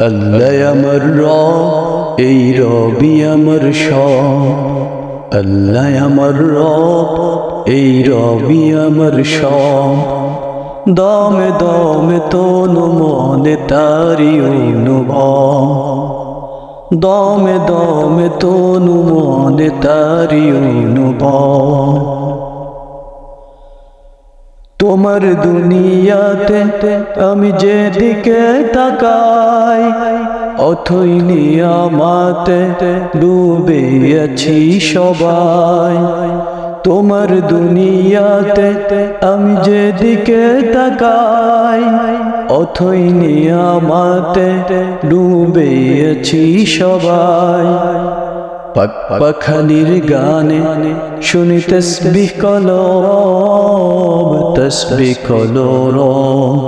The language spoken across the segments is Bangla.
আল্লাহ আমার র এই রবি আমার স আল্লাহ আমার র এই রবি আমার স দমে দমে তনু মনে তারি অনুভব। দমে দমে তনু মনে তারি অনুভব। তোমার দুনিয়াতে আমি যেদিকে তাকাই, অথই নিয়ামাতে ডুবে আছি সবাই। তোমার দুনিয়াতে আমি যেদিকে তাকাই, অথই নিয়ামাতে ডুবে আছি সবাই। পাক পাখালির গানে শুনি তসবিহ কলরব তসবিহ কলরব।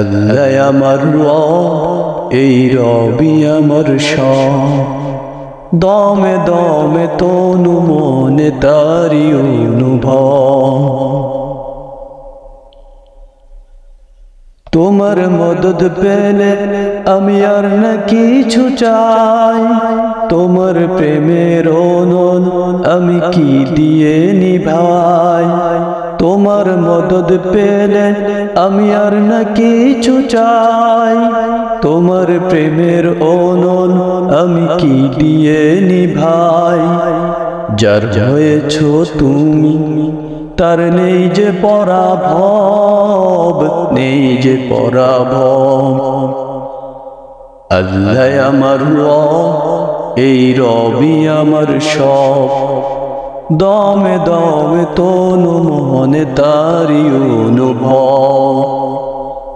আল্লাহ আমার এই রবি আমার দমে দমে তনু মনে তারি অনুভব। তোমার মদত পেলে আমি আর না কিছু চাই। তোমার প্রেমের অনন আমি কি দিয়ে নিভাই? তোমার মদত পেলে আমি আর না কিছু চাই। তোমার প্রেমের অনন আমি কি দিয়ে নিভাই? যার হয়েছ তুমি, তার নেই যে পরাভব, নেই যে পরাভব। আল্লাহ আমার র এই রবি আমার সব। দমে দমে তনু মনে তারি অনুভব।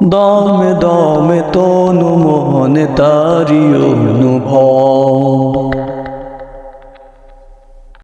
দমে দমে তনু মনে তারি অনুভব।